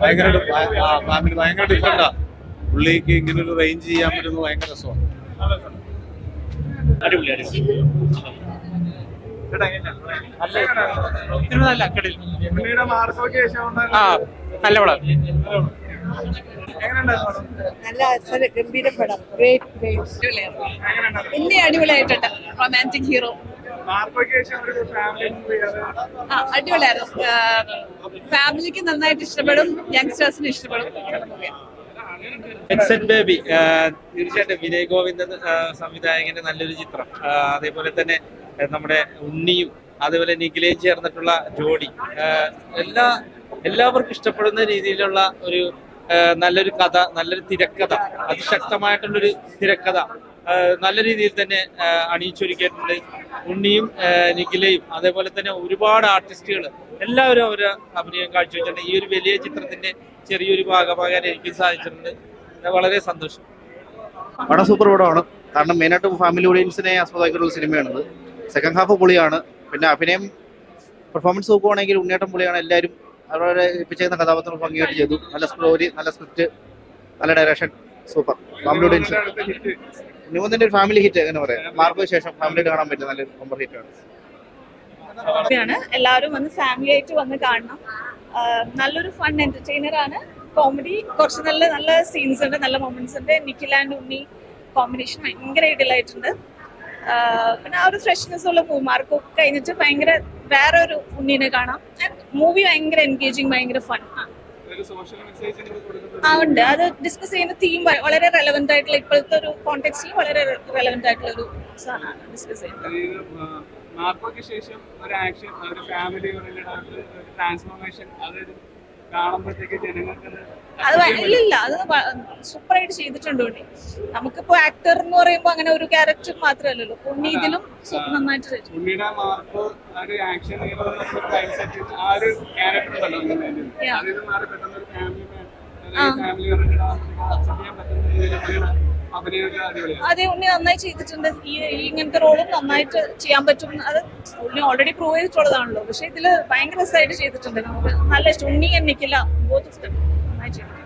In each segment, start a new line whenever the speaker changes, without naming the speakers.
ഭയങ്കര ഫാമിലി ഭയങ്കര ഡിഫറെന്റാ. പുള്ളിക്ക് ഇങ്ങനെ ഒരു റേഞ്ച് ചെയ്യാൻ പറ്റുന്നത് ഭയങ്കര രസമാണ്.
നല്ല പടം.
നല്ല ഗംഭീര പടം. ഗ്രേറ്റ് ഗ്രേറ്റ്
അടിപൊളിയായിട്ടുണ്ട്. റൊമാന്റിക് ഹീറോ അടിപൊളിയായിരുന്നു. ഫാമിലിക്ക് നന്നായിട്ട് ഇഷ്ടപ്പെടും യങ്സ്റ്റേഴ്സിന് ഇഷ്ടപ്പെടും.
ബേബി തീർച്ചയായിട്ടും വിനയ് ഗോവിന്ദൻ സംവിധായകന്റെ നല്ലൊരു ചിത്രം. അതേപോലെ തന്നെ നമ്മുടെ ഉണ്ണിയും അതേപോലെ നിഖിലയും ചേർന്നിട്ടുള്ള ജോഡി. എല്ലാ എല്ലാവർക്കും ഇഷ്ടപ്പെടുന്ന രീതിയിലുള്ള ഒരു നല്ലൊരു കഥ നല്ലൊരു തിരക്കഥ അതിശക്തമായിട്ടുള്ളൊരു തിരക്കഥ. നല്ല രീതിയിൽ തന്നെ അണിയിച്ചൊരുക്കിയിട്ടുണ്ട്. ഉണ്ണിയും നിഖിലയും അതേപോലെ തന്നെ ഒരുപാട് ആർട്ടിസ്റ്റുകൾ എല്ലാവരും അവരെ അഭിനയം കാഴ്ചവെച്ചിട്ടുണ്ട്. ഈ ഒരു വലിയ ചിത്രത്തിന്റെ ചെറിയൊരു ഭാഗമാകാൻ എനിക്ക് സാധിച്ചിട്ടുണ്ട്. വളരെ സന്തോഷം.
പടം സൂപ്പർ പടമാണ്. കാരണം മെയിനായിട്ട് ഫാമിലി ഓഡിയൻസിനെ ആസ്പദമാക്കിയിട്ടുള്ള സിനിമയാണത് സെക്കൻഡ് ഹാഫ് പൊളിയാണ്. പിന്നെ അഭിനയം പെർഫോമൻസ് നോക്കുവാണെങ്കിൽ ഉണ്ണിയേട്ടം പൊളിയാണ്. എല്ലാവരും അവരുടെ ഏൽപ്പിച്ചിരുന്ന കഥാപാത്രം ഭംഗിയായിട്ട് ചെയ്തു. നല്ല സ്റ്റോറി നല്ല സ്ക്രിപ്റ്റ് നല്ല ഡയറക്ഷൻ സൂപ്പർ. ഫാമിലി ഓഡിയൻസ് ന്യൂമത്തിന്റെ ഒരു ഫാമിലി ഹിറ്റ് എന്ന് പറയാം? മാർക്ക് ശേഷം ഫാമിലി കാണാൻ പറ്റുന്ന നല്ലൊരു നമ്പർ ഹിറ്റ് ആണ്.
എല്ലാവരും വന്ന് ഫാമിലി ആയിട്ട് വന്ന് കാണണം. നല്ലൊരു ഫൺ എന്റർടൈനർ ആണ്. കോമഡി കുറച്ച് നല്ല നല്ല സീൻസ് ഉണ്ട് നല്ല മൊമെന്റ്സ് ഉണ്ട്. നിഖിൽ ആൻഡ് ഉണ്ണി കോമ്പിനേഷൻ ഭയങ്കര ഇടലായിട്ടുണ്ട് പിന്നെ ആ ഒരു ഫ്രഷ്നെസ് ഉള്ള മൂവിമാർക്കും കഴിഞ്ഞിട്ട് ഭയങ്കര വേറെ ഒരു ഉണ്ണീനെ കാണാം. മൂവി ഭയങ്കര എൻഗേജിങ് ഭയങ്കര ഫൺ ആ ഉണ്ട്. അത് ഡിസ്കസ് ചെയ്യുന്ന തീം വളരെ റെലവെന്റ് ആയിട്ടുള്ള ഇപ്പോഴത്തെ ഒരു കോണ്ടെക്സ്റ്റിൽ വളരെ റെലവെന്റ് ആയിട്ടുള്ള ഒരു സാധനമാണ് ഡിസ്കസ് ചെയ്യുന്നത്.
ശേഷം ഒരു ആക്ഷൻ ഒരു ഫാമിലി ട്രാൻസ്ഫോർമേഷൻ അതൊരു
അത് ഇല്ലില്ല ഇല്ല ഇല്ല അത് സൂപ്പർ ആയിട്ട് ചെയ്തിട്ടുണ്ട് ഉണ്ണി. നമുക്കിപ്പോ ആക്ടർ എന്ന് പറയുമ്പോൾ അങ്ങനെ ഒരു ക്യാരക്ടർ മാത്രമല്ലല്ലോ. ഉണ്ണി ഇതിലും നന്നായിട്ട് ചെയ്തു. അതെ ഉണ്ണി നന്നായി ചെയ്തിട്ടുണ്ട്. ഈ ഇങ്ങനത്തെ റോളും നന്നായിട്ട് ചെയ്യാൻ പറ്റും. അത് ഉണ്ണി ഓൾറെഡി പ്രൂവ് ചെയ്തിട്ടുള്ളതാണല്ലോ. പക്ഷെ ഇതിൽ ഭയങ്കര രസമായിട്ട് ചെയ്തിട്ടുണ്ട്. നമുക്ക് നല്ല ഇഷ്ടം. ഉണ്ണി എന്നിക്കില്ല ബോത്ത് ഇഷ്ടം നന്നായി ചെയ്തിട്ടുണ്ട്.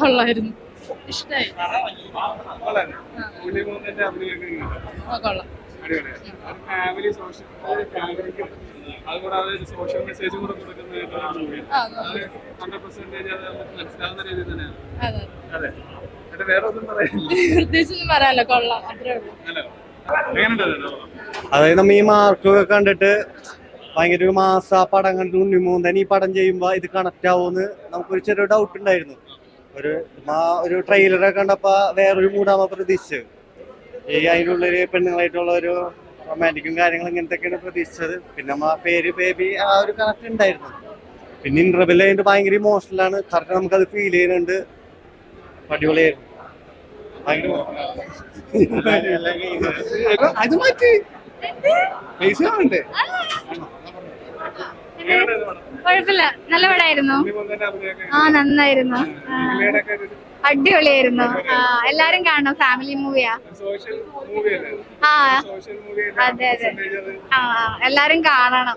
കൊള്ളായിരുന്നു.
ഇഷ്ടമായി.
കൊള്ളാം.
ഫാമിലി സോഷ്യൽ ഫാമിലിക്ക് അതുകൂടാതെ ഒരു സോഷ്യൽ മെസ്സേജും കൂടെ കൊടുക്കുന്ന
ആ,
അത്. ഹൺഡ്രഡ് പെർസെന്റേജ് അത് നമുക്ക് മനസ്സിലാവുന്ന രീതിയിൽ തന്നെയാണ്.
അതെ.
പറയാനില്ല.
കൊള്ളാം. അത്രേ ഉള്ളൂ.
അതായത് നമ്മ ഈ മാർക്കൊക്കെ കണ്ടിട്ട് ഭയങ്കര ഒരു മാസ ആ പടം കണ്ടിട്ട് ഉണ്ണിമൂന്തൻ ഈ പടം ചെയ്യുമ്പോൾ ഇത് കണക്ട് ആവുമെന്ന് നമുക്കൊരു ചെറിയ ഡൗട്ട് ഉണ്ടായിരുന്നു. ഒരു മാ- ഒരു ട്രെയിലറൊക്കെ കണ്ടപ്പോ വേറൊരു മൂടാമ പ്രതീക്ഷിച്ചത്. ഈ അതിനുള്ള പെണ്ണുങ്ങളായിട്ടുള്ള ഒരു റൊമാന്റിക്കും കാര്യങ്ങളും ഇങ്ങനത്തെയൊക്കെയാണ് പ്രതീക്ഷിച്ചത്. പിന്നെ നമ്മ പേര് ബേബി ആ ഒരു കണക്ട് ഉണ്ടായിരുന്നു. പിന്നെ ഇന്റർവെൽ കഴിഞ്ഞിട്ട് ഭയങ്കര ഇമോഷണലാണ് കറക്റ്റ് നമുക്കത് ഫീൽ ചെയ്യുന്നുണ്ട്. അടിപൊളിയായിരുന്നു.
അത് മാറ്റി. പൈസ വേണ്ടേ?
കുഴപ്പമില്ല. നല്ല
ഉണ്ണിമൂന്നന്റെ
ആ നന്നായിരുന്നു. അടിപൊളിയായിരുന്നു. ആ എല്ലാരും കാണണം. ഫാമിലി മൂവിയാ ആ. അതെ, അതെ. ആ. എല്ലാരും കാണണം.